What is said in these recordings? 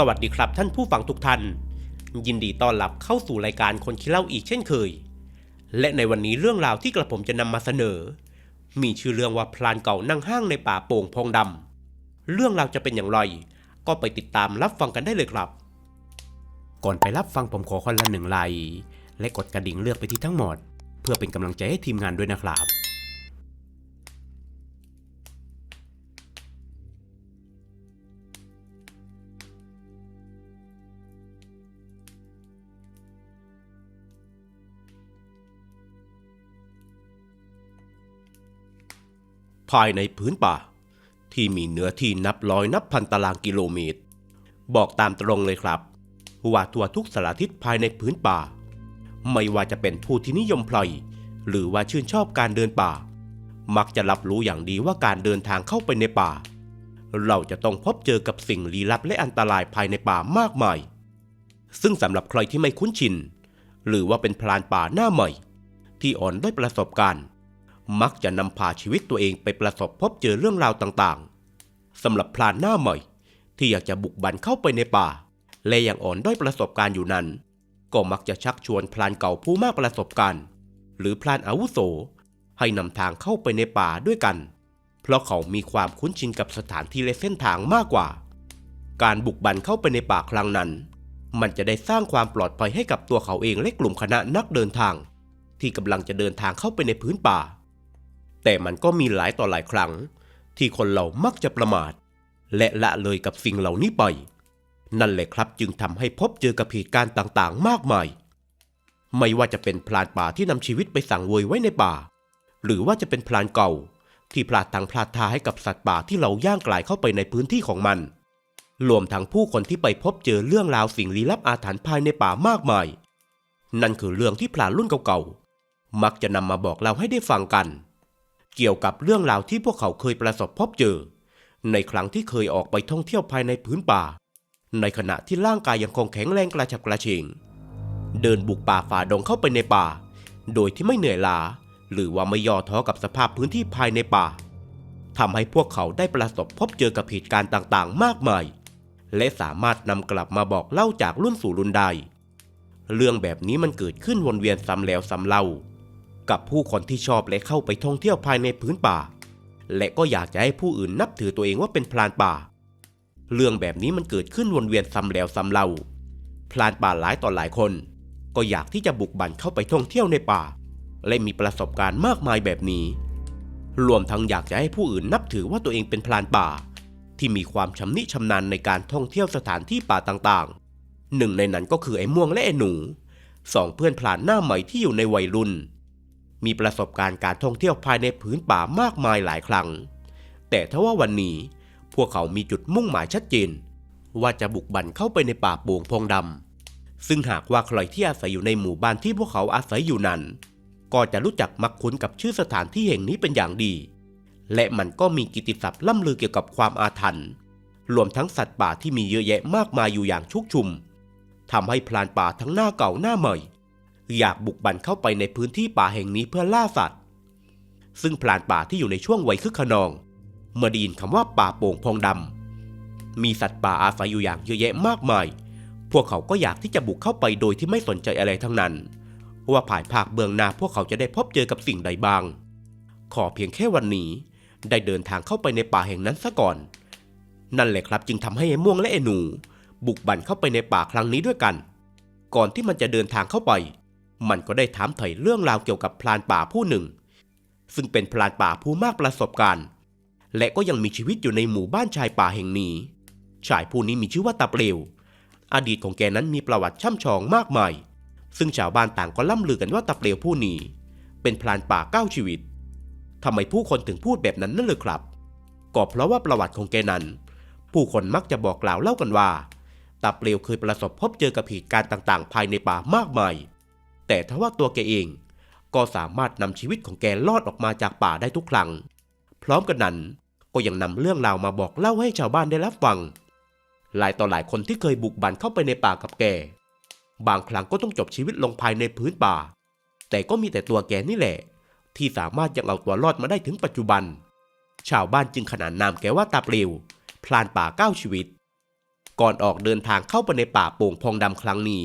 สวัสดีครับท่านผู้ฟังทุกท่าน ยินดีต้อนรับเข้าสู่รายการคนขี้เล่าอีกเช่นเคย และในวันนี้เรื่องราวที่กระผมจะนำมาเสนอ มีชื่อเรื่องว่าพลานเก่านั่งห้างในป่าโป่งพองดำเรื่องราวจะเป็นอย่างไรก็ไปติดตามรับฟังกันได้เลยครับ ก่อนไปรับฟังผมขอคนละหนึ่งไลค์และกดกระดิ่งเลือกไปที่ทั้งหมด เพื่อเป็นกำลังใจให้ทีมงานด้วยนะครับ ภายในพื้นป่า ที่มีเนื้อที่นับร้อยนับพันตารางกิโลเมตร บอกตามตรงเลยครับว่าทั่วทุกสารทิศภายในพื้นป่า ไม่ว่าจะเป็นผู้ที่นิยมพลอยหรือว่าชื่นชอบการเดินป่า มักจะรับรู้อย่างดีว่าการเดินทางเข้าไปในป่า เราจะต้องพบเจอกับสิ่งลี้ลับและอันตรายภายในป่ามากมาย ซึ่งสำหรับใครที่ไม่คุ้นชิน หรือว่าเป็นพรานป่าหน้าใหม่ ที่อ่อนด้วยประสบการณ์ มักจะนำพาชีวิตตัวเองไปประสบพบเจอเรื่องราวต่างๆสำหรับพลานหน้าใหม่ ที่อยากจะบุกบันเข้าไปในป่า และยังอ่อนด้อยประสบการณ์อยู่นั้น ก็มักจะชักชวนพลานเก่าผู้มากประสบการณ์ หรือพลานอาวุโส ให้นำทางเข้าไปในป่าด้วยกัน เพราะเขามีความคุ้นชินกับสถานที่และเส้นทางมากกว่า การบุกบันเข้าไปในป่าครั้งนั้น มันจะได้สร้างความปลอดภัยให้กับตัวเขาเองและกลุ่มคณะนักเดินทาง ที่กำลังจะเดินทางเข้าไปในพื้นป่า แต่มันก็มีหลายต่อหลายครั้ง ที่คนเรามักจะประมาท และละเลยกับสิ่งเหล่านี้ไป นั่นแหละครับจึงทำให้พบเจอกับเหตุการณ์ต่างๆ มากมาย ไม่ว่าจะเป็นพลานป่าที่นำชีวิตไปสั่งเวยไว้ในป่า หรือว่าจะเป็นพลานเก่า ที่พลาดทางพลาดทาให้กับสัตว์ป่าที่เราย่างกลายเข้าไปในพื้นที่ของมัน รวมทั้งผู้คนที่ไปพบเจอเรื่องราวสิ่งลี้ลับอาถรรพ์ภายในป่ามากมาย นั่นคือเรื่องที่พลานรุ่นเก่าๆมักจะนำมาบอกเราให้ได้ฟังกัน เกี่ยวกับเรื่องราวที่พวกเขาเคยประสบพบเจอ ในครั้งที่เคยออกไปท่องเที่ยวภายในพื้นป่า ในขณะที่ร่างกายยังคงแข็งแรงกระฉับกระเฉงเดินบุกป่าฝ่าดงเข้าไปในป่า โดยที่ไม่เหนื่อยล้าหรือว่าไม่ย่อท้อกับสภาพพื้นที่ภายในป่าทำให้พวกเขาได้ประสบพบเจอกับเหตุการณ์ต่างๆ มากมาย และสามารถนำกลับมาบอกเล่าจากรุ่นสู่รุ่นได้ เรื่องแบบนี้มันเกิดขึ้นวนเวียนซ้ำแล้วซ้ำเล่า กับผู้คนที่ชอบและเข้าไปท่องเที่ยวภายในพื้นป่า และก็อยากจะให้ผู้อื่นนับถือตัวเองว่าเป็นพรานป่า เรื่องแบบนี้มันเกิดขึ้นวนเวียนซ้ำแล้วซ้ำเล่า พรานป่าหลายต่อหลายคน ก็อยากที่จะบุกบั่นเข้าไปท่องเที่ยวในป่า และมีประสบการณ์มากมายแบบนี้ รวมทั้งอยากจะให้ผู้อื่นนับถือว่าตัวเองเป็นพรานป่า ที่มีความชำนิชำนาญในการท่องเที่ยวสถานที่ป่าต่างๆ หนึ่งในนั้นก็คือไอ้ม่วงและไอ้หนูสองเพื่อนพลานหน้าใหม่ที่อยู่ในวัยรุ่น มีประสบการณ์การท่องเที่ยวภายในพื้นป่ามากมายหลายครั้ง แต่ถ้าว่าวันนี้พวกเขามีจุดมุ่งหมายชัดเจน ว่าจะบุกบั่นเข้าไปในป่าโป่งพงดำซึ่งหากว่าใครที่อาศัยอยู่ในหมู่บ้านที่พวกเขาอาศัยอยู่นั้น ก็จะรู้จักมักคุ้นกับชื่อสถานที่แห่งนี้เป็นอย่างดี และมันก็มีกิตติศัพท์ล่ำลือเกี่ยวกับความอาถรรพ์รวมทั้งสัตว์ป่าที่มีเยอะแยะมากมายอยู่อย่างชุกชุมทำให้พลานป่าทั้งหน้าเก่าหน้าใหม่ อยากบุกบั่นเข้าไปในพื้นที่ป่าแห่งนี้เพื่อล่าสัตว์ ซึ่งพลานป่าที่อยู่ในช่วงวัยคึกขนอง เมื่อไดีนคำว่าป่าโป่งพองดำมีสัตว์ป่าอาศัยอยู่อย่างเยอะแยะมากมาย พวกเขาก็อยากที่จะบุกเข้าไปโดยที่ไม่สนใจอะไรทั้งนั้น ว่าภายภาคเบื้องหน้าพวกเขาจะได้พบเจอกับสิ่งใดบ้าง ขอเพียงแค่วันนี้ ได้เดินทางเข้าไปในป่าแห่งนั้นซะก่อน นั่นแหละครับจึงทำให้ไอ้ม่วงและไอ้หนู บุกบั่นเข้าไปในป่าครั้งนี้ด้วยกัน ก่อนที่มันจะเดินทางเข้าไป มันก็ได้ถามไถ่เรื่องราวเกี่ยวกับพลานป่าผู้หนึ่ง ซึ่งเป็นพลานป่าผู้มากประสบการณ์ และก็ยังมีชีวิตอยู่ในหมู่บ้านชายป่าแห่งนี้ ชายผู้นี้มีชื่อว่าตาเปลว อดีตของแกนั้นมีประวัติช่ำชองมากมาย ซึ่งชาวบ้านต่างก็ล่ำลือกันว่าตาเปลวผู้นี้ เป็นพลานป่าเก้าชีวิตทำไมผู้คนถึงพูดแบบนั้นนั่นเลยครับ ก็เพราะว่าประวัติของแกนั้น ผู้คนมักจะบอกกล่าวเล่ากันว่าตาเปลวเคยประสบพบเจอกับเหตุการณ์ต่างๆ ภายในป่ามากมาย แต่ทว่าตัวแกเอง ก็สามารถนำชีวิตของแกรอดออกมาจากป่าได้ทุกครั้ง พร้อมกันนั้นก็ยังนำเรื่องราวมาบอกเล่าให้ชาวบ้านได้รับฟัง หลายต่อหลายคนที่เคยบุกบั่นเข้าไปในป่ากับแก บางครั้งก็ต้องจบชีวิตลงภายในพื้นป่า แต่ก็มีแต่ตัวแกนี่แหละ ที่สามารถยังเอาตัวรอดมาได้ถึงปัจจุบัน ชาวบ้านจึงขนานนามแกว่าตาเปลวพลานป่าเก้าชีวิต ก่อนออกเดินทางเข้าไปในป่าโป่งพองดำครั้งนี้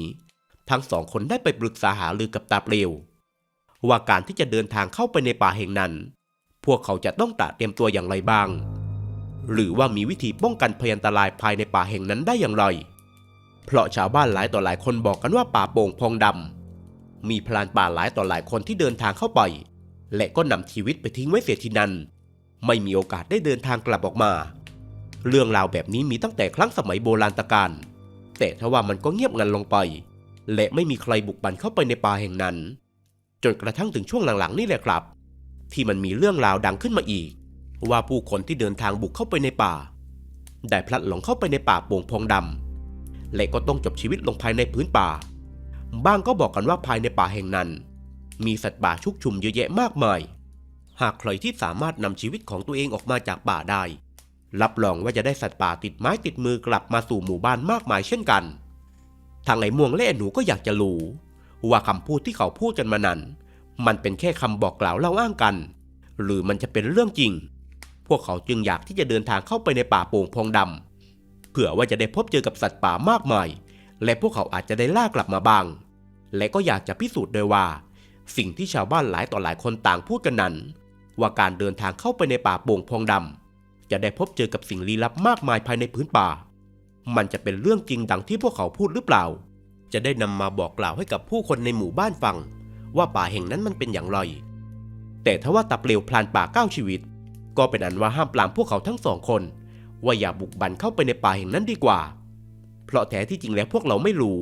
ทั้งสองคนได้ไปปรึกษาหารือกับตาเปลวว่าการที่จะเดินทางเข้าไปในป่าแห่งนั้น พวกเขาจะต้องตระเตรียมตัวอย่างไรบ้าง หรือว่ามีวิธีป้องกันพยันตรายภายในป่าแห่งนั้นได้อย่างไร เพราะชาวบ้านหลายต่อหลายคนบอกกันว่าป่าโป่งพองดำมีพรานป่าหลายต่อหลายคนที่เดินทางเข้าไป และก็นำชีวิตไปทิ้งไว้เสียที่นั่น ไม่มีโอกาสได้เดินทางกลับออกมา เรื่องราวแบบนี้มีตั้งแต่ครั้งสมัยโบราณตะกาลแต่ทว่ามันก็เงียบงันลงไป และไม่มีใครบุกบันเข้าไปในป่าแห่งนั้น จนกระทั่งถึงช่วงหลังๆนี่แหละครับ ที่มันมีเรื่องราวดังขึ้นมาอีก ว่าผู้คนที่เดินทางบุกเข้าไปในป่า ได้พลัดหลงเข้าไปในป่าโป่งพองดำและก็ต้องจบชีวิตลงภายในพื้นป่า บ้างก็บอกกันว่าภายในป่าแห่งนั้น มีสัตว์ป่าชุกชุมเยอะแยะมากมาย หากใครที่สามารถนำชีวิตของตัวเองออกมาจากป่าได้ รับรองว่าจะได้สัตว์ป่าติดไม้ติดมือกลับมาสู่หมู่บ้านมากมายเช่นกัน ทางไอ้ม่วงและไอ้หนูก็อยากจะรู้ ว่าคำพูดที่เขาพูดกันมานั้น มันเป็นแค่คำบอกกล่าวเล่าอ้างกัน หรือมันจะเป็นเรื่องจริง พวกเขาจึงอยากที่จะเดินทางเข้าไปในป่าโป่งพองดำเผื่อว่าจะได้พบเจอกับสัตว์ป่ามากมาย และพวกเขาอาจจะได้ล่ากลับมาบ้าง และก็อยากจะพิสูจน์ด้วยว่า สิ่งที่ชาวบ้านหลายต่อหลายคนต่างพูดกันนั้น ว่าการเดินทางเข้าไปในป่าโป่งพองดำจะได้พบเจอกับสิ่งลี้ลับมากมายภายในพื้นป่า มันจะเป็นเรื่องจริงดังที่พวกเขาพูดหรือเปล่า จะได้นำมาบอกกล่าวให้กับผู้คนในหมู่บ้านฟัง ว่าป่าแห่งนั้นมันเป็นอย่างไร แต่ถ้าว่าตาเปลวพลานป่าเก้าชีวิต ก็เป็นอันว่าห้ามปรามพวกเขาทั้งสองคน ว่าอย่าบุกบันเข้าไปในป่าแห่งนั้นดีกว่า เพราะแท้ที่จริงแล้วพวกเราไม่รู้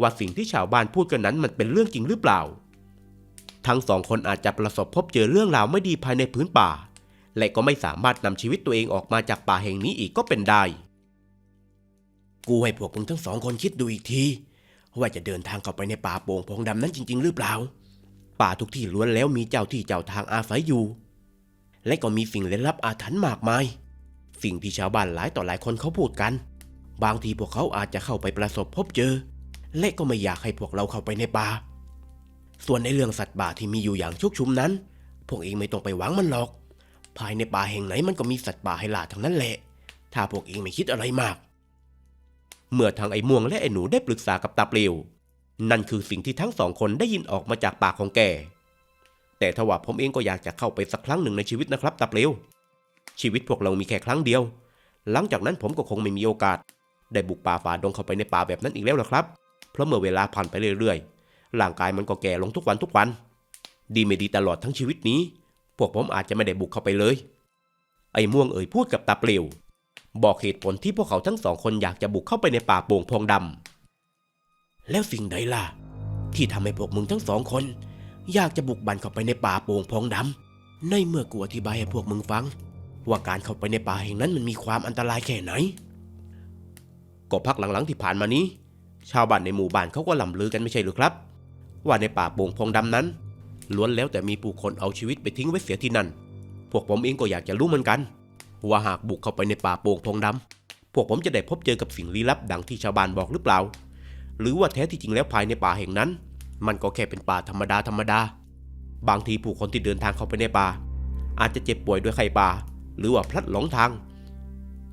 ว่าสิ่งที่ชาวบ้านพูดกันนั้นมันเป็นเรื่องจริงหรือเปล่า ทั้งสองคนอาจจะประสบพบเจอเรื่องราวไม่ดีภายในพื้นป่า และก็ไม่สามารถนำชีวิตตัวเองออกมาจากป่าแห่งนี้อีกก็เป็นได้ กูให้พวกมึงทั้งสองคนคิดดูอีกที ว่าจะเดินทางเข้าไปในป่าโป่งพองดำนั้นจริง ๆ หรือเปล่า ป่าทุกที่ล้วนแล้วมีเจ้าที่เจ้าทางอาศัยอยู่ และก็มีสิ่งลึกลับอาถรรพ์มากมาย สิ่งที่ชาวบ้านหลายต่อหลายคนเขาพูดกัน บางทีพวกเขาอาจจะเข้าไปประสบพบเจอ และก็ไม่อยากให้พวกเราเข้าไปในป่า ส่วนในเรื่องสัตว์ป่าที่มีอยู่อย่างชุกชุมนั้น พวกเองไม่ต้องไปหวังมันหรอก ภายในป่าแห่งไหนมันก็มีสัตว์ป่าให้ล่าทั้งนั้นแหละ ถ้าพวกเองไม่คิดอะไรมาก เมื่อทางไอ้ม่วงและไอ้หนูได้ปรึกษากับตาเปลวนั่นคือสิ่งที่ทั้งสองคนได้ยินออกมาจากปากของแก แต่ทว่าผมเองก็อยากจะเข้าไปสักครั้งหนึ่งในชีวิตนะครับตาเปลวชีวิตพวกเรามีแค่ครั้งเดียว หลังจากนั้นผมก็คงไม่มีโอกาส ได้บุกป่าฝ่าดงเข้าไปในป่าแบบนั้นอีกแล้วละครับ เพราะเมื่อเวลาผ่านไปเรื่อยๆ ร่างกายมันก็แก่ลงทุกวันทุกวัน ดีไม่ดีตลอดทั้งชีวิตนี้ พวกผมอาจจะไม่ได้บุกเข้าไปเลย ไอ้ม่วงเอ่ยพูดกับตาเปลว บอกเหตุผลที่พวกเขาทั้งสองคนอยากจะบุกเข้าไปในป่าโป่งพองดำแล้วสิ่งใดล่ะ ที่ทำให้พวกมึงทั้งสองคน อยากจะบุกบันเข้าไปในป่าโป่งพองดำในเมื่อกูอธิบายให้พวกมึงฟัง ว่าการเข้าไปในป่าแห่งนั้นมันมีความอันตรายแค่ไหน ก็พักหลังๆที่ผ่านมานี้ ชาวบ้านในหมู่บ้านเขาก็ล่ำลือกันไม่ใช่หรือครับ ว่าในป่าโป่งพองดำนั้นล้วนแล้วแต่มีผู้คนเอาชีวิตไปทิ้งไว้เสียที่นั่น พวกผมเองก็อยากจะรู้เหมือนกัน ว่าหากบุกเข้าไปในป่าโป่งพองดำพวกผมจะได้พบเจอกับสิ่งลี้ลับดังที่ชาวบ้านบอกหรือเปล่า หรือว่าแท้ที่จริงแล้วภายในป่าแห่งนั้น มันก็แค่เป็นป่าธรรมดาธรรมดา บางทีผู้คนที่เดินทางเข้าไปในป่า อาจจะเจ็บป่วยด้วยไข้ป่า หรือว่าพลัดหลงทาง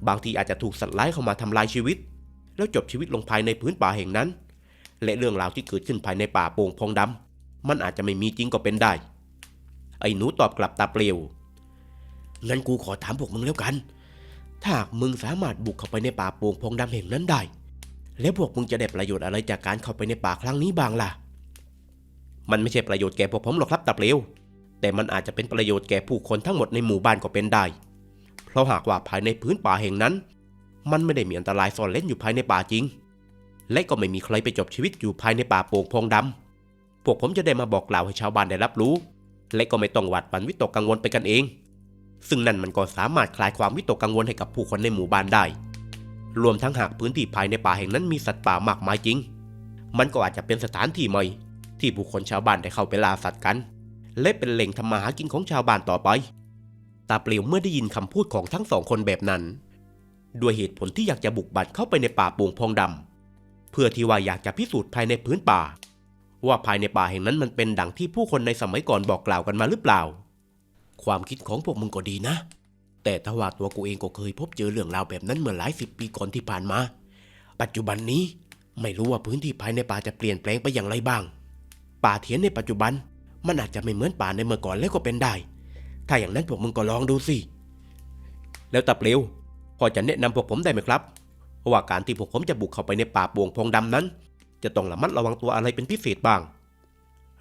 บางทีอาจจะถูกสัตว์ร้ายเข้ามาทำลายชีวิต แล้วจบชีวิตลงภายในพื้นป่าแห่งนั้น และเรื่องราวที่เกิดขึ้นภายในป่าโป่งพองดำมันอาจจะไม่มีจริงก็เป็นได้ ไอ้หนูตอบกลับตาเปลี่ยว งั้นกูขอถามพวกมึงแล้วกัน ถ้าหากมึงสามารถบุกเข้าไปในป่าโป่งพองดำแห่งนั้นได้ แล้วพวกมึงจะได้ประโยชน์อะไรจากการเข้าไปในป่าครั้งนี้บ้างล่ะ มันไม่ใช่ประโยชน์แก่พวกผมหรอกครับตาเลวแต่มันอาจจะเป็นประโยชน์แก่ผู้คนทั้งหมดในหมู่บ้านก็เป็นได้ เพราะหากว่าภายในพื้นป่าแห่งนั้น มันไม่ได้มีอันตรายซ่อนเล่นอยู่ภายในป่าจริง และก็ไม่มีใครไปจบชีวิตอยู่ภายในป่าโป่งพองดำพวกผมจะได้มาบอกกล่าวให้ชาวบ้านได้รับรู้ และก็ไม่ต้องหวาดหวั่นวิตกกังวลไปกันเอง ซึ่งนั่นมันก็สามารถคลายความวิตกกังวลให้กับผู้คนในหมู่บ้านได้ รวมทั้งหากพื้นที่ภายในป่าแห่งนั้นมีสัตว์ป่ามากมายจริง มันก็อาจจะเป็นสถานที่ใหม่ ที่ผู้คนชาวบ้านได้เข้าไปล่าสัตว์กัน และเป็นแหล่งทำมาหากินของชาวบ้านต่อไป ตาเปลี่ยวเมื่อได้ยินคำพูดของทั้งสองคนแบบนั้น ด้วยเหตุผลที่อยากจะบุกบัดเข้าไปในป่าป่งพองดำเพื่อที่ว่าอยากจะพิสูจน์ภายในพื้นป่า ว่าภายในป่าแห่งนั้นมันเป็นดังที่ผู้คนในสมัยก่อนบอกกล่าวกันมาหรือเปล่า ความคิดของพวกมึงก็ดีนะ แต่ถ้าว่าตัวกูเองก็เคยพบเจอเรื่องราวแบบนั้นเมื่อหลายสิบปีก่อนที่ผ่านมา ปัจจุบันนี้ไม่รู้ว่าพื้นที่ภายในป่าจะเปลี่ยนแปลงไปอย่างไรบ้าง ป่าเถียนในปัจจุบัน มันอาจจะไม่เหมือนป่าในเมื่อก่อนแล้วก็เป็นได้ ถ้าอย่างนั้นพวกมึงก็ลองดูสิ แล้วตาเปลวพอจะแนะนำพวกผมได้ไหมครับว่าการที่พวกผมจะบุกเข้าไปในป่าป่งพงดำนั้น จะต้องระมัดระวังตัวอะไรเป็นพิเศษบ้าง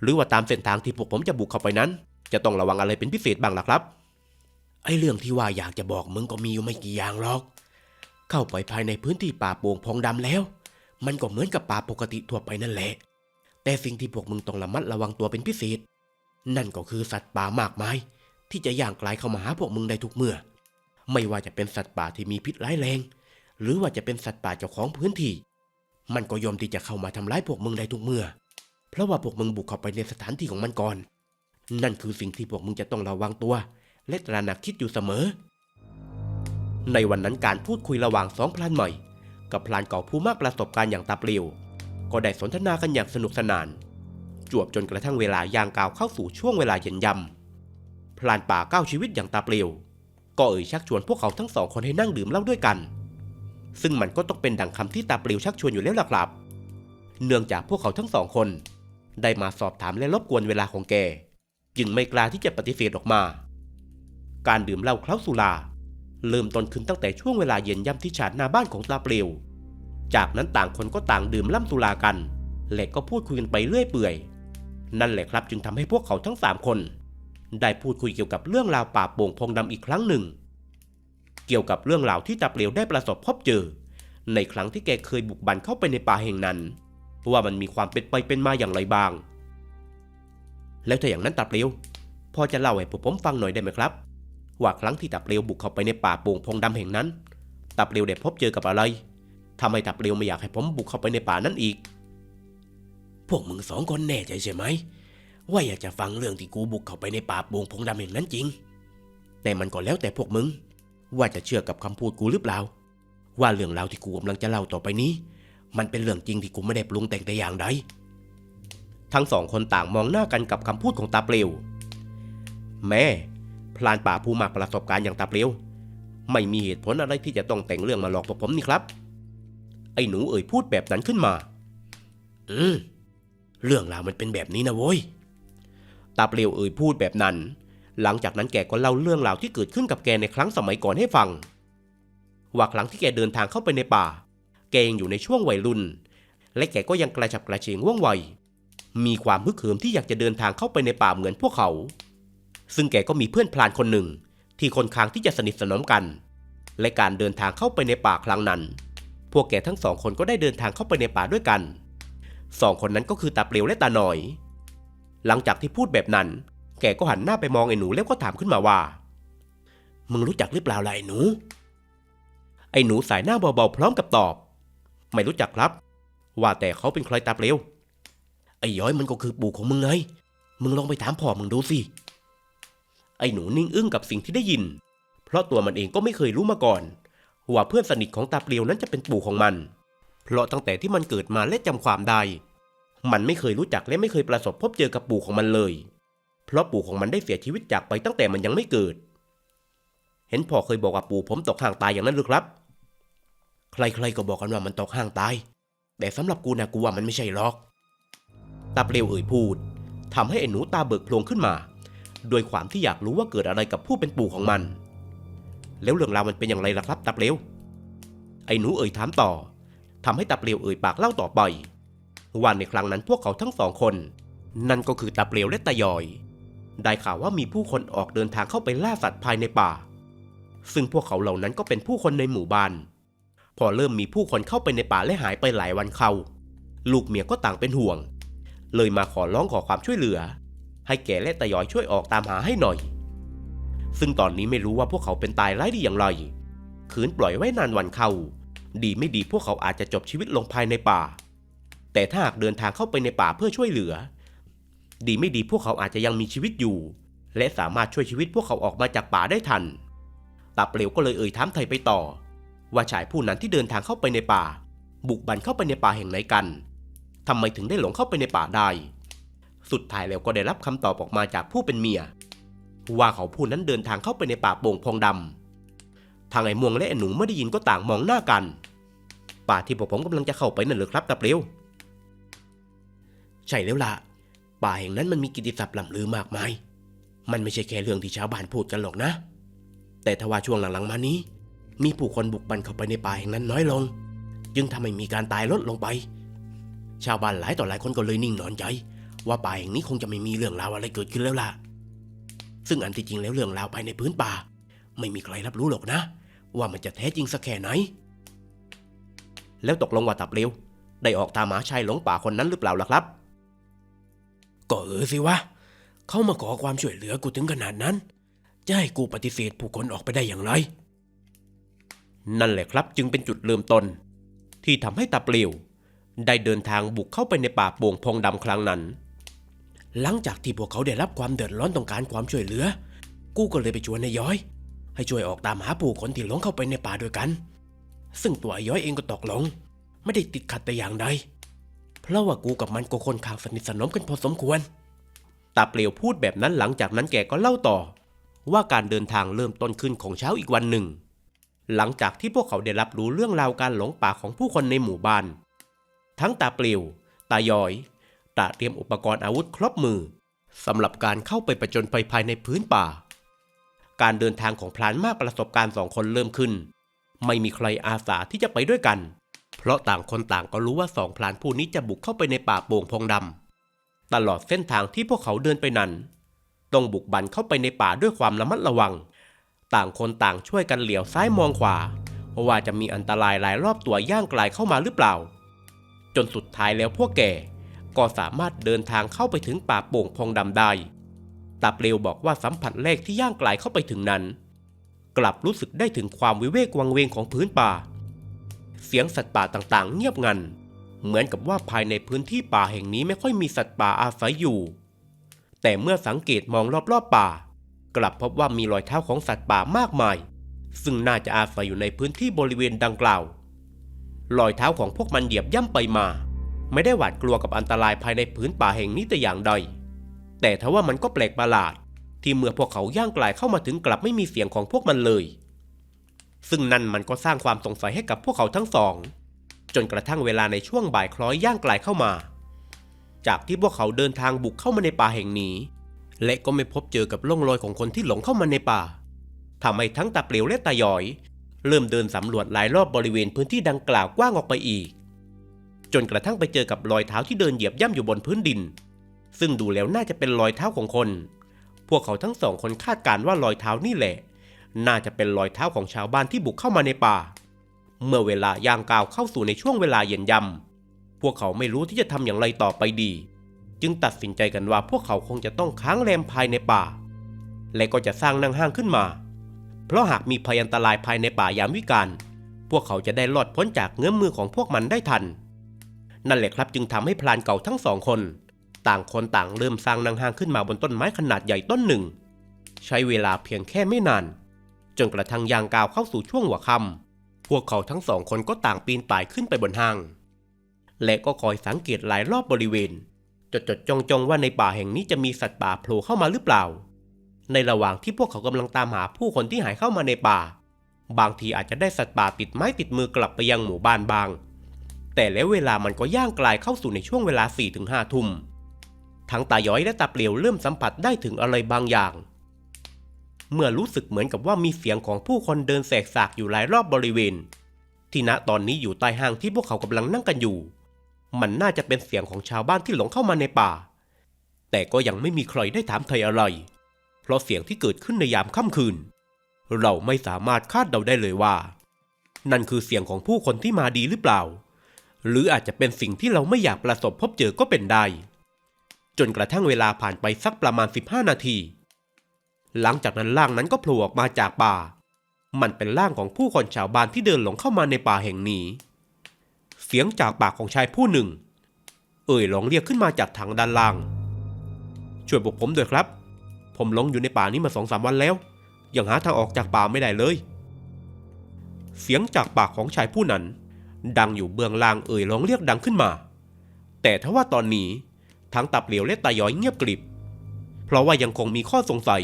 หรือว่าตามเส้นทางที่พวกผมจะบุกเข้าไปนั้น จะต้องระวังอะไรเป็นพิเศษบ้างล่ะครับ ไอ้เรื่องที่ว่าอยากจะบอกมึงก็มีอยู่ไม่กี่อย่างหรอก เข้าไปภายในพื้นที่ป่าโป่งพองดำแล้ว มันก็เหมือนกับป่าปกติทั่วไปนั่นแหละ แต่สิ่งที่พวกมึงต้องระมัดระวังตัวเป็นพิเศษ นั่นก็คือสัตว์ป่ามากมาย ที่จะย่างกลายเข้ามาหาพวกมึงได้ทุกเมื่อ ไม่ว่าจะเป็นสัตว์ป่าที่มีพิษร้ายแรง หรือว่าจะเป็นสัตว์ป่าเจ้าของพื้นที่ มันก็ยอมที่จะเข้ามาทำร้ายพวกมึงได้ทุกเมื่อ เพราะว่าพวกมึงบุกเข้าไปในสถานที่ของมันก่อน นั่นคือสิ่งที่พวกมึงจะต้องระวังตัว และตระหนักคิดอยู่เสมอ ในวันนั้นการพูดคุยระหว่างสองพลานใหม่ กับพลานเก่าผู้มากประสบการณ์อย่างตาเปลียว ก็ได้สนทนากันอย่างสนุกสนาน จวบจนกระทั่งเวลายางกาวเข้าสู่ช่วงเวลาเย็นยำพลานป่าก้าวชีวิตอย่างตาเปลียว ก็เอ่ยชักชวนพวกเขาทั้งสองคนให้นั่งดื่มเหล้าด้วยกัน ซึ่งมันก็ต้องเป็นดังคำที่ตาเปลียวชักชวนอยู่แล้วล่ะครับ เนื่องจากพวกเขาทั้งสองคน ได้มาสอบถามและรบกวนเวลาของแก จึงไม่กล้าที่จะปฏิเสธออกมา การดื่มเหล้าเคล้าสุรา เริ่มต้นขึ้นตั้งแต่ช่วงเวลาเย็นย่ำที่ชานหน้าบ้านของตาเปลว จากนั้นต่างคนก็ต่างดื่มล่ำสุรากัน และก็พูดคุยกันไปเรื่อยเปื่อย นั่นแหละครับจึงทำให้พวกเขาทั้งสามคน ได้พูดคุยเกี่ยวกับเรื่องราวป่าโป่งพงดำอีกครั้งหนึ่ง เกี่ยวกับเรื่องราวที่ตาเปลวได้ประสบพบเจอ ในครั้งที่แกเคยบุกบันเข้าไปในป่าแห่งนั้นว่ามันมีความเป็นไปเป็นมาอย่างไรบ้าง แล้วถ้าอย่างนั้นตาเปลวพอจะเล่าให้ผมฟังหน่อยได้ไหมครับ ว่าครั้งที่ตาเปลวบุกเข้าไปในป่าโป่งพงดำแห่งนั้นตาเปลวได้พบเจอกับอะไรทำไมตาเปลวไม่อยากให้ผมบุกเข้าไปในป่านั้นอีก พวกมึงสองคนแน่ใจใช่ไหม ว่าอยากจะฟังเรื่องที่กูบุกเข้าไปในป่าโป่งพงดำแห่งนั้นจริง แต่มันก็แล้วแต่พวกมึง ว่าจะเชื่อกับคำพูดกูหรือเปล่า ว่าเรื่องราวที่กูกำลังจะเล่าต่อไปนี้ มันเป็นเรื่องจริงที่กูไม่ได้ปรุงแต่งแต่อย่างใด ทั้งสองคนต่างมองหน้ากันกับคำพูดของตาเปลว แม่พลานป่าผู้มากประสบการณ์อย่างตาเปลว ไม่มีเหตุผลอะไรที่จะต้องแต่งเรื่องมาหลอกพวกผมนี่ครับ ไอ้หนูเอ่ยพูดแบบนั้นขึ้นมา อืม เรื่องราวมันเป็นแบบนี้นะโว้ย ตาเปลวเอ่ยพูดแบบนั้น หลังจากนั้นแกก็เล่าเรื่องราวที่เกิดขึ้นกับแกในครั้งสมัยก่อนให้ฟัง ว่าครั้งที่แกเดินทางเข้าไปในป่า แกยังอยู่ในช่วงวัยรุ่น และแกก็ยังกระฉับกระเฉงว่องไว มีความฮึกเหิมที่อยากจะเดินทางเข้าไปในป่าเหมือนพวกเขา ซึ่งแกก็มีเพื่อนพลานคนหนึ่งที่ค่อนข้างที่จะสนิทสนมกัน และการเดินทางเข้าไปในป่าครั้งนั้น พวกแกทั้งสองคนก็ได้เดินทางเข้าไปในป่าด้วยกันสองคนนั้นก็คือตาเปลียวและตาหน่อย หลังจากที่พูดแบบนั้น แกก็หันหน้าไปมองไอ้หนูแล้วก็ถามขึ้นมาว่า มึงรู้จักหรือเปล่าล่ะไอ้หนู ไอ้หนูสายหน้าเบาๆพร้อมกับตอบ ไม่รู้จักครับ ว่าแต่เขาเป็นใครตาเปลียว ไอ้ย้อยมันก็คือปู่ของมึงไง มึงลองไปถามพ่อมึงดูสิ ไอ้หนูนิ่งอึ้งกับสิ่งที่ได้ยิน เพราะตัวมันเองก็ไม่เคยรู้มาก่อนว่าเพื่อนสนิทของตาเปลียวนั้นจะเป็นปู่ของมัน เพราะตั้งแต่ที่มันเกิดมาและจำความได้ มันไม่เคยรู้จักและไม่เคยประสบพบเจอกับปู่ของมันเลย เพราะปู่ของมันได้เสียชีวิตจากไปตั้งแต่มันยังไม่เกิด เห็นพ่อเคยบอกว่าปู่ผมตกห่างตายอย่างนั้นหรือครับ ใครๆก็บอกกันว่ามันตกห่างตาย แต่สำหรับกูนะกูว่ามันไม่ใช่หรอก ตาเปลวเอ่ยพูดทำให้ไอ้หนูตาเบิกโพลงขึ้นมา โดยความที่อยากรู้ว่าเกิดอะไรกับผู้เป็นปู่ของมัน แล้วเรื่องราวมันเป็นอย่างไรล่ะครับตาเปลวไอ้หนูเอ่ยถามต่อทำให้ตาเปลวเอ่ยปากเล่าต่อไปว่าในครั้งนั้นพวกเขาทั้งสองคน นั่นก็คือตาเปลวและตายอย ได้ข่าวว่ามีผู้คนออกเดินทางเข้าไปล่าสัตว์ภายในป่า ซึ่งพวกเขาเหล่านั้นก็เป็นผู้คนในหมู่บ้าน พอเริ่มมีผู้คนเข้าไปในป่าและหายไปหลายวันเข้าลูกเมียก็ต่างเป็นห่วง เลยมาขอร้องขอความช่วยเหลือ ให้แก่และตายอยช่วยออกตามหาให้หน่อย ซึ่งตอนนี้ไม่รู้ว่าพวกเขาเป็นตายร้ายดีอย่างไรขืนปล่อยไว้นานวันเข้า ดีไม่ดีพวกเขาอาจจะจบชีวิตลงภายในป่า แต่ถ้าหากเดินทางเข้าไปในป่าเพื่อช่วยเหลือ ดีไม่ดีพวกเขาอาจจะยังมีชีวิตอยู่ และสามารถช่วยชีวิตพวกเขาออกมาจากป่าได้ทันตาเปลวก็เลยเอ่ยถามไทยไปต่อ ว่าชายผู้นั้นที่เดินทางเข้าไปในป่า บุกบันเข้าไปในป่าแห่งไหนกัน ทำไมถึงได้หลงเข้าไปในป่าได้ สุดท้ายแล้วก็ได้รับคำตอบออกมาจากผู้เป็นเมีย ว่าเขาผู้นั้นเดินทางเข้าไปในป่าโป่งพองดำทางไอ้ม่วงและไอ้หนูไม่ได้ยินก็ต่างมองหน้ากัน ป่าที่พวกผมกำลังจะเข้าไปนั่นหรือครับตาเปลวใช่แล้วล่ะ ป่าแห่งนั้นมันมีกิตติศัพท์ล่ำลือมากมาย มันไม่ใช่แค่เรื่องที่ชาวบ้านพูดกันหรอกนะ แต่ทว่าช่วงหลังๆมานี้ มีผู้คนบุกบันเข้าไปในป่าแห่งนั้นน้อยลง จึงทำให้มีการตายลดลงไป ชาวบ้านหลายต่อหลายคนก็เลยนิ่งนอนใจ ว่าป่าแห่งนี้คงจะไม่มีเรื่องราวอะไรเกิดขึ้นแล้วล่ะ ซึ่งอันที่จริงแล้วเรื่องราวภายในพื้นป่า ไม่มีใครรับรู้หรอกนะ ว่ามันจะแท้จริงสักแค่ไหน แล้วตกลงว่าตับเร็ว ได้ออกตามหาชายหลงป่าคนนั้นหรือเปล่าล่ะครับ ก็เออสิวะเขามาขอความช่วยเหลือกูถึงขนาดนั้น จะให้กูปฏิเสธผู้คนออกไปได้อย่างไร นั่นแหละครับจึงเป็นจุดเริ่มต้น ที่ทำให้ตาเปลียว ได้เดินทางบุกเข้าไปในป่าโป่งพงดำครั้งนั้น หลังจากที่พวกเขาได้รับความเดือดร้อนต้องการความช่วยเหลือ กูก็เลยไปชวนนายย้อย ให้ช่วยออกตามหาผู้คนที่หลงเข้าไปในป่าด้วยกัน ซึ่งตัวย้อยเองก็ตกลง ไม่ได้ติดขัดแต่อย่างใด เพราะว่ากูกับมันก็คนข้างสนิทสนมกันพอสมควร ตาเปลียวพูดแบบนั้นหลังจากนั้นแกก็เล่าต่อ ว่าการเดินทางเริ่มต้นขึ้นของเช้าอีกวันหนึ่ง หลังจากที่พวกเขาได้รับรู้เรื่องราวการหลงป่าของผู้คนในหมู่บ้าน ทั้งตาเปลียว ตายอย ตาเตรียมอุปกรณ์อาวุธครบมือสำหรับการเข้าไปประจนภัยภายในพื้นป่า การเดินทางของพลานมากประสบการณ์สองคนเริ่มขึ้น ไม่มีใครอาสาที่จะไปด้วยกัน เพราะต่างคนต่างก็รู้ว่าสองพลานผู้นี้จะบุกเข้าไปในป่าโป่งพงดำตลอดเส้นทางที่พวกเขาเดินไปนั้น ต้องบุกบันเข้าไปในป่าด้วยความระมัดระวัง ต่างคนต่างช่วยกันเหลียวซ้ายมองขวาว่าจะมีอันตรายหลายรอบตัวย่างไกลเข้ามาหรือเปล่า จนสุดท้ายแล้วพวกแกก็สามารถเดินทางเข้าไปถึงป่าโป่งพองดำได้ตาเปลวบอกว่าสัมผัสแรกที่ย่างไกลเข้าไปถึงนั้น กลับรู้สึกได้ถึงความวิเวกวังเวงของพื้นป่า เสียงสัตว์ป่าต่างๆ เงียบงัน เหมือนกับว่าภายในพื้นที่ป่าแห่งนี้ไม่ค่อยมีสัตว์ป่าอาศัยอยู่ แต่เมื่อสังเกตมองรอบๆป่า กลับพบว่ามีรอยเท้าของสัตว์ป่ามากมาย ซึ่งน่าจะอาศัยอยู่ในพื้นที่บริเวณดังกล่าว รอยเท้าของพวกมันเหยียบย่ำไปมา ไม่ได้หวาดกลัวกับอันตรายภายในพื้นป่าแห่งนี้แต่อย่างใด แต่ทว่ามันก็แปลกประหลาด ที่เมื่อพวกเขาย่างไกลเข้ามาถึงกลับไม่มีเสียงของพวกมันเลย ซึ่งนั่นมันก็สร้างความสงสัยให้กับพวกเขาทั้งสอง จนกระทั่งเวลาในช่วงบ่ายคล้อยย่างไกลเข้ามา จากที่พวกเขาเดินทางบุกเข้ามาในป่าแห่งนี้ และก็ไม่พบเจอกับร่องรอยของคนที่หลงเข้ามาในป่าทำให้ทั้งตาเปลียวและตาหยอย เริ่มเดินสำรวจหลายรอบบริเวณพื้นที่ดังกล่าวกว้างออกไปอีก จนกระทั่งไปเจอกับรอยเท้าที่เดินเหยียบย่ำอยู่บนพื้นดิน ซึ่งดูแล้วน่าจะเป็นรอยเท้าของคน พวกเขาทั้งสองคนคาดการณ์ว่ารอยเท้านี่แหละ น่าจะเป็นรอยเท้าของชาวบ้านที่บุกเข้ามาในป่า เมื่อเวลาย่างก้าวเข้าสู่ในช่วงเวลาเย็นยำพวกเขาไม่รู้ที่จะทำอย่างไรต่อไปดี จึงตัดสินใจกันว่าพวกเขาคงจะต้องค้างแรมภายในป่า และก็จะสร้างนั่งห้างขึ้นมา เพราะหากมีภัยอันตรายภายในป่ายามวิกาลพวกเขาจะได้รอดพ้นจากเงื้อมมือของพวกมันได้ทัน นั่นแหละครับจึงทำให้พลานเก่าทั้งสองคน ต่างคนต่างเริ่มสร้างนั่งหางขึ้นมาบนต้นไม้ขนาดใหญ่ต้นหนึ่ง ใช้เวลาเพียงแค่ไม่นาน จนกระทั่งยางกาวเข้าสู่ช่วงหัวค่ำพวกเขาทั้งสองคนก็ต่างปีนป่ายขึ้นไปบนห้าง และก็คอยสังเกตหลายรอบบริเวณจดจดจ้องจองว่าในป่าแห่งนี้จะมีสัตว์ป่าโผล่เข้ามาหรือเปล่า ในระหว่างที่พวกเขากำลังตามหาผู้คนที่หายเข้ามาในป่า บางทีอาจจะได้สัตว์ป่าติดไม้ติดมือกลับไปยังหมู่บ้านบาง แต่แล้วเวลามันก็ย่างกลายเข้าสู่ในช่วงเวลา4ี่ถึงห้าทุ่ม ทั้งตาย้อยและตาเปลียวเริ่มสัมผัสได้ถึงอะไรบางอย่าง เมื่อรู้สึกเหมือนกับว่ามีเสียงของผู้คนเดินแสกสากอยู่หลายรอบบริเวณ ที่ณตอนนี้อยู่ใต้ห้างที่พวกเขากำลังนั่งกันอยู่ มันน่าจะเป็นเสียงของชาวบ้านที่หลงเข้ามาในป่า แต่ก็ยังไม่มีใครได้ถามไทยอะไร เพราะเสียงที่เกิดขึ้นในยามค่ำคืน เราไม่สามารถคาดเดาได้เลยว่า นั่นคือเสียงของผู้คนที่มาดีหรือเปล่า หรืออาจจะเป็นสิ่งที่เราไม่อยากประสบพบเจอก็เป็นได้ จนกระทั่งเวลาผ่านไปสักประมาณ 15 นาที หลังจากนั้นร่างนั้นก็โผล่ออกมาจากป่า มันเป็นร่างของผู้คนชาวบ้านที่เดินหลงเข้ามาในป่าแห่งนี้ เสียงจากปากของชายผู้หนึ่ง เอ่ยร้องเรียกขึ้นมาจากทางด้านล่างช่วยพวกผมด้วยครับ ผมหลงอยู่ในป่านี้มาสองสามวันแล้ว ยังหาทางออกจากป่าไม่ได้เลย เสียงจากปากของชายผู้นั้น ดังอยู่เบื้องล่างเอ่ยร้องเรียกดังขึ้นมา แต่ทว่าตอนนี้ทั้งตับเหลียวและตาย้อยเงียบกริบ เพราะว่ายังคงมีข้อสงสัย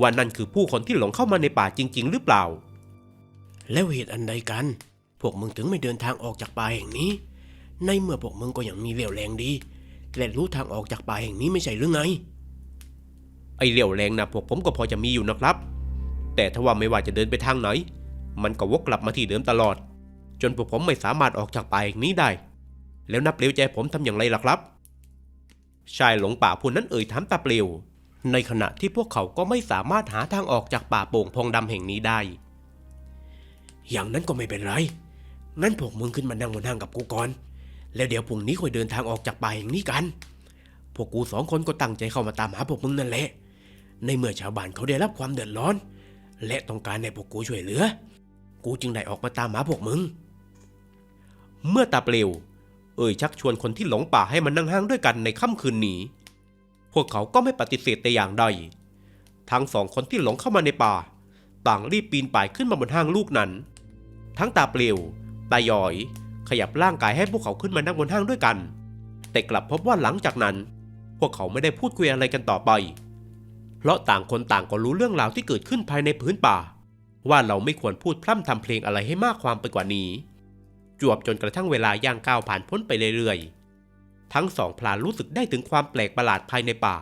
ว่านั่นคือผู้คนที่หลงเข้ามาในป่าจริง ๆ หรือเปล่า แล้วเหตุอันใดกัน พวกมึงถึงไม่เดินทางออกจากป่าแห่งนี้ ในเมื่อพวกมึงก็ยังมีเรี่ยวแรงดีและรู้ทางออกจากป่าแห่งนี้ไม่ใช่หรือไง ไอเรี่ยวแรงนะพวกผมก็พอจะมีอยู่นะครับ แต่ถ้าว่าไม่ว่าจะเดินไปทางไหน มันก็วกกลับมาที่เดิมตลอด จนพวกผมไม่สามารถออกจากป่าแห่งนี้ได้ แล้วนับเปลวใจผมทำอย่างไรล่ะครับ ชายหลงป่าผู้นั้นเอ่ยถามตาเปลวในขณะที่พวกเขาก็ไม่สามารถหาทางออกจากป่าโป่งพองดำแห่งนี้ได้ อย่างนั้นก็ไม่เป็นไร งั้นพวกมึงขึ้นมานั่งบนห้างกับกูก่อน แล้วเดี๋ยวพรุ่งนี้ค่อยเดินทางออกจากป่าแห่งนี้กัน พวกกูสองคนก็ตั้งใจเข้ามาตามหาพวกมึงนั่นแหละ ในเมื่อชาวบ้านเขาได้รับความเดือดร้อน และต้องการให้พวกกูช่วยเหลือ กูจึงได้ออกมาตามหาพวกมึง เมื่อตาเปลว เอ่ยชักชวนคนที่หลงป่าให้มานั่งห้างด้วยกันในค่ำคืนนี้ พวกเขาก็ไม่ปฏิเสธแต่อย่างใด ทั้งสองคนที่หลงเข้ามาในป่า ต่างรีบปีนป่ายขึ้นมาบนห้างลูกนั้น ทั้งตาเปลว ตาหยอย ขยับร่างกายให้พวกเขาขึ้นมานั่งบนห้างด้วยกัน แต่กลับพบว่าหลังจากนั้น พวกเขาไม่ได้พูดคุยอะไรกันต่อไป เพราะต่างคนต่างก็รู้เรื่องราวที่เกิดขึ้นภายในพื้นป่า ว่าเราไม่ควรพูดพร่ำทำเพลงอะไรให้มากความไปกว่านี้ จวบจนกระทั่งเวลาย่างก้าวผ่านพ้นไปเรื่อยๆ ทั้งสองพลานรู้สึกได้ถึงความแปลกประหลาดภายในป่า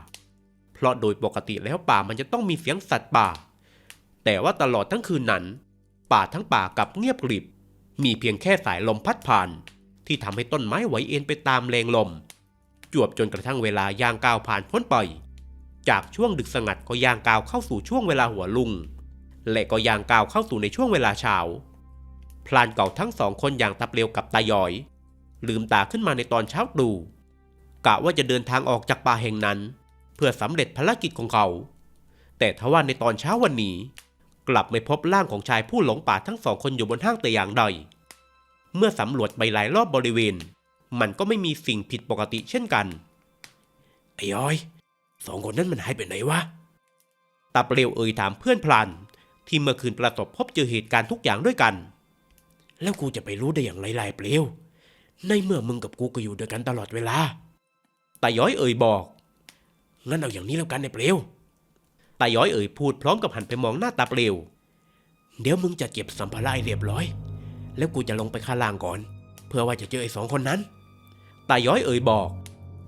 เพราะโดยปกติแล้วป่ามันจะต้องมีเสียงสัตว์ป่า แต่ว่าตลอดทั้งคืนนั้น ป่าทั้งป่ากับเงียบกริบ มีเพียงแค่สายลมพัดผ่าน ที่ทำให้ต้นไม้ไหวเอ็นไปตามแรงลม จวบจนกระทั่งเวลาย่างก้าวผ่านพ้นไป จากช่วงดึกสงัดก็ย่างก้าวเข้าสู่ช่วงเวลาหัวลุง และก็ย่างก้าวเข้าสู่ในช่วงเวลาเช้า พลานเก่าทั้งสองคนอย่างตาเปลียวกับตาหยอย ลืมตาขึ้นมาในตอนเช้าตรู่กะว่าจะเดินทางออกจากป่าแห่งนั้น เพื่อสำเร็จภารกิจของเขา แต่ทว่าในตอนเช้าวันนี้ กลับไม่พบร่างของชายผู้หลงป่าทั้งสองคนอยู่บนห้างแต่อย่างใด เมื่อสำรวจไปหลายรอบบริเวณ มันก็ไม่มีสิ่งผิดปกติเช่นกันไอ้ย้อย สองคนนั้นมันหายไปไหนวะตาเปลวเอ่ยถามเพื่อนพลานที่เมื่อคืนประสบพบเจอเหตุการณ์ทุกอย่างด้วยกัน แล้วกูจะไปรู้ได้อย่างไรลายเปลว ในเมื่อมึงกับกูก็อยู่ด้วยกันตลอดเวลาตาย้อยเอ่ยบอก งั้นเอาอย่างนี้แล้วกันไอ้เปลวตาย้อยเอ่ยพูดพร้อมกับหันไปมองหน้าตาเปลว เดี๋ยวมึงจะเก็บสัมภาระให้เรียบร้อย แล้วกูจะลงไปข้างล่างก่อน เพื่อว่าจะเจอไอ้สองคนนั้นตาย้อยเอ่ยบอก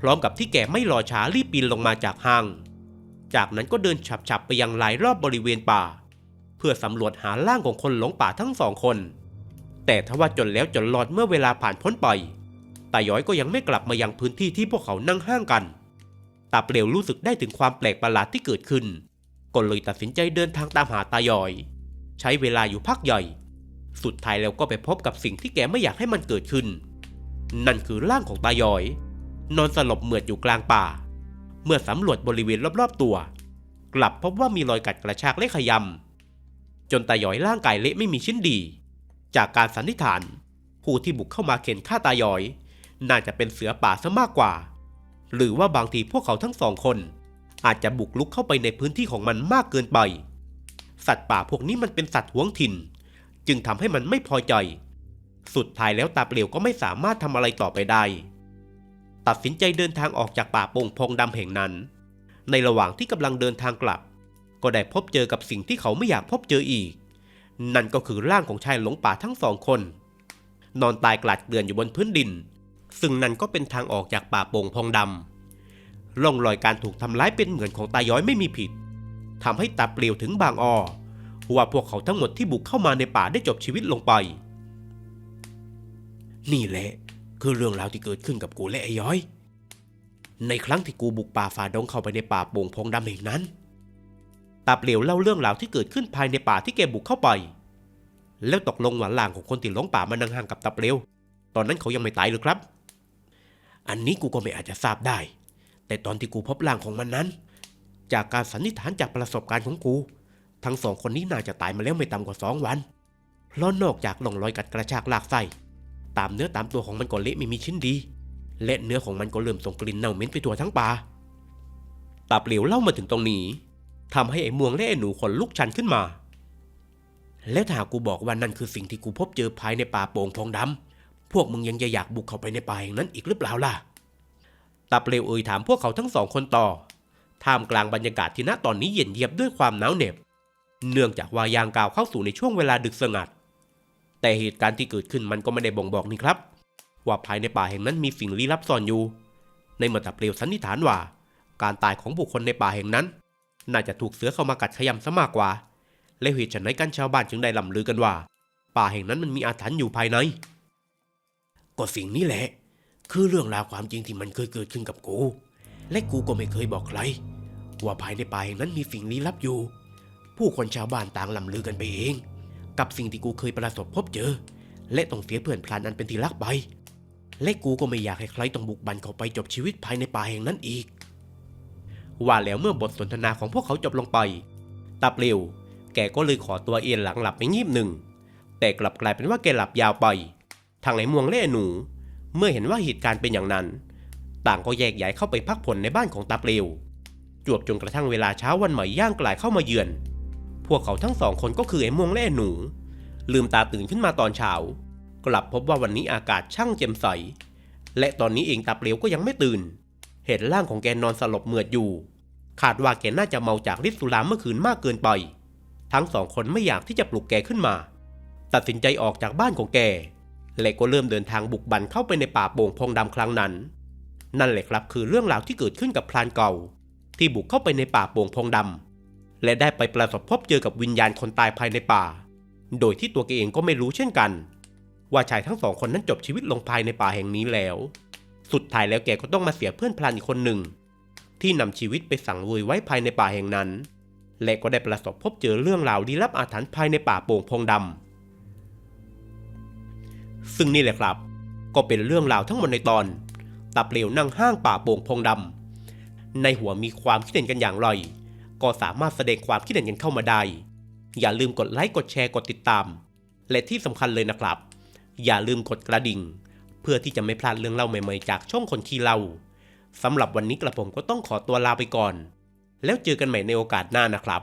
พร้อมกับที่แกไม่รอช้ารีบปีนลงมาจากห้าง จากนั้นก็เดินฉับๆไปยังหลายรอบบริเวณป่า เพื่อสำรวจหาร่างของคนหลงป่าทั้งสองคน แต่ทว่าจนแล้วจนรอดเมื่อเวลาผ่านพ้นไปตาย้อยก็ยังไม่กลับมายังพื้นที่ที่พวกเขานั่งห้างกันตาเปลวรู้สึกได้ถึงความแปลกประหลาดที่เกิดขึ้น ก็เลยตัดสินใจเดินทางตามหาตายอย ใช้เวลาอยู่พักใหญ่ สุดท้ายแล้วก็ไปพบกับสิ่งที่แกไม่อยากให้มันเกิดขึ้น นั่นคือร่างของตายอย นอนสลบเหมือดอยู่กลางป่า เมื่อสำรวจบริเวณรอบๆตัว กลับพบว่ามีรอยกัดกระชากและขยำจนตายอยร่างกายเละไม่มีชิ้นดี จากการสันนิษฐาน ผู้ที่บุกเข้ามาเข็นฆ่าตายอย น่าจะเป็นเสือป่าซะมากกว่า หรือว่าบางทีพวกเขาทั้งสองคน อาจจะบุกลุกเข้าไปในพื้นที่ของมันมากเกินไป สัตว์ป่าพวกนี้มันเป็นสัตว์หวงถิ่น จึงทำให้มันไม่พอใจ สุดท้ายแล้วตาเปลี่ยวก็ไม่สามารถทำอะไรต่อไปได้ ตัดสินใจเดินทางออกจากป่าโป่งพงดำแห่งนั้น ในระหว่างที่กำลังเดินทางกลับ ก็ได้พบเจอกับสิ่งที่เขาไม่อยากพบเจออีก นั่นก็คือร่างของชายหลงป่าทั้งสองคน นอนตายกลาดเกลื่อนอยู่บนพื้นดิน ซึ่งนั่นก็เป็นทางออกจากป่าโป่งพงดำร่องรอยการถูกทำร้ายเป็นเหมือนของตาย้อยไม่มีผิดทำให้ตาเปลี่ยวถึงบางออว่าพวกเขาทั้งหมดที่บุกเข้ามาในป่าได้จบชีวิตลงไป นี่แหละ คือเรื่องราวที่เกิดขึ้นกับกูและไอ้ย้อย ในครั้งที่กูบุกป่าฝ่าดงเข้าไปในป่าโป่งพงดำแห่งนั้น ตาเปลียวเล่าเรื่องราวที่เกิดขึ้นภายในป่าที่แกบุกเข้าไป แล้วตกลงหวานหลางของคนที่หลงป่ามานั่งห่างกับตาเปลียว ตอนนั้นเขายังไม่ตายหรือครับ อันนี้กูก็ไม่อาจจะทราบได้ แต่ตอนที่กูพบร่างของมันนั้น จากการสันนิษฐานจากประสบการณ์ของกู ทั้งสองคนนี้น่าจะตายมาแล้วไม่ต่ำกว่าสองวัน เพราะนอกจากหลงรอยกัดกระชากลากไส้ ตามเนื้อตามตัวของมันก็เละไม่มีชิ้นดี และเนื้อของมันก็เริ่มส่งกลิ่นเน่าเหม็นไปทั่วทั้งป่าตาเปลวเล่ามาถึงตรงนี้ทำให้ไอ้ม่วงและไอ้หนูขนลุกชันขึ้นมา แล้วถ้ากูบอกว่านั่นคือสิ่งที่กูพบเจอภายในป่าโป่งทองดำพวกมึงยังจะอยากบุกเข้าไปในป่าแห่งนั้นอีกหรือเปล่าล่ะตาเปลวเอ่ยถามพวกเขาทั้งสองคนต่อท่ามกลางบรรยากาศที่ณตอนนี้เย็นเยียบด้วยความหนาวเหน็บ เนื่องจากว่ายางกาวเข้าสู่ในช่วงเวลาดึกสงัด แต่เหตุการณ์ที่เกิดขึ้นมันก็ไม่ได้บ่งบอกนี่ครับ ว่าภายในป่าแห่งนั้นมีสิ่งลี้ลับซ่อนอยู่ ในเมื่อตับเปลวสันนิษฐานว่า การตายของบุคคลในป่าแห่งนั้น น่าจะถูกเสือเข้ามากัดขยำซะมากกว่า และเหตุไฉนกันชาวบ้านจึงได้ล่ำลือกันว่า ป่าแห่งนั้นมันมีอาถรรพ์อยู่ภายใน ก็สิ่งนี้แหละ คือเรื่องราวความจริงที่มันเคยเกิดขึ้นกับกู และกูก็ไม่เคยบอกใคร ว่าภายในป่าแห่งนั้นมีสิ่งลี้ลับอยู่ ผู้คนชาวบ้านต่างล่ำลือกันไปเอง กับสิ่งที่กูเคยประสบพบเจอ และต้องเสียเพื่อนพลานอันเป็นที่รักไป และกูก็ไม่อยากให้ใครต้องบุกบันเข้าไปจบชีวิตภายในป่าแห่งนั้นอีก ว่าแล้วเมื่อบทสนทนาของพวกเขาจบลงไป ตับเร็ว แกก็เลยขอตัวเอียนหลังหลับไปงีบหนึ่ง แต่กลับกลายเป็นว่าแกหลับยาวไป ทางไอ้มวงเล่หนู เมื่อเห็นว่าเหตุการณ์เป็นอย่างนั้น ต่างก็แยกย้ายเข้าไปพักผ่อนในบ้านของตับเร็วจวบจนกระทั่งเวลาเช้าวันใหม่ย่างกลายเข้ามาเยือน วกเขาทั้งสองคนก็คือไอ้มวงเล่หนู ลืมตาตื่นขึ้นมาตอนเช้ากลับพบว่าวันนี้อากาศช่างแจ่มใส และตอนนี้เองตับเร็วก็ยังไม่ตื่น เห็นร่างของแกนอนสลบเหมือดอยู่ คาดว่าแกน่าจะเมาจากฤทธิ์สุราเมื่อคืนมากเกินไป ทั้งสองคนไม่อยากที่จะปลุกแกขึ้นมา ตัดสินใจออกจากบ้านของแก และก็เริ่มเดินทางบุกบันเข้าไปในป่าโป่งพงดำครั้งนั้น นั่นแหละครับคือเรื่องราวที่เกิดขึ้นกับพรานเก่า ที่บุกเข้าไปในป่าโป่งพงดำ และได้ไปประสบพบเจอกับวิญญาณคนตายภายในป่า โดยที่ตัวแกเองก็ไม่รู้เช่นกัน ว่าชายทั้งสองคนนั้นจบชีวิตลงภายในป่าแห่งนี้แล้ว สุดท้ายแล้วแกก็ต้องมาเสียเพื่อนพลานอีกคนหนึ่ง ที่นำชีวิตไปสั่งเวยไว้ภายในป่าแห่งนั้น และก็ได้ประสบพบเจอเรื่องราวลี้ลับอาถรรพ์ภายในป่าโป่งพงดำซึ่งนี่แหละครับ ก็เป็นเรื่องราวทั้งหมดในตอนตับเหลวนั่งห้างป่าโป่งพงดำในหัวมีความคิดเห็นกันอย่างไร ก็สามารถแสดงความคิดเห็นกันเข้ามาได้ อย่าลืมกดไลค์กดแชร์กดติดตาม และที่สำคัญเลยนะครับ อย่าลืมกดกระดิ่ง เพื่อที่จะไม่พลาดเรื่องเล่าใหม่ๆจากช่องคนขี้เล่าสำหรับวันนี้กระผมก็ต้องขอตัวลาไปก่อน แล้วเจอกันใหม่ในโอกาสหน้านะครับ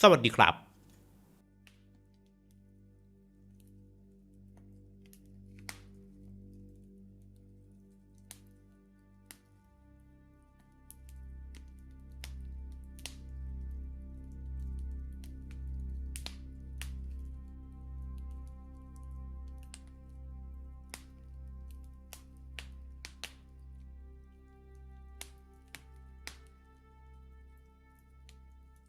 สวัสดีครับ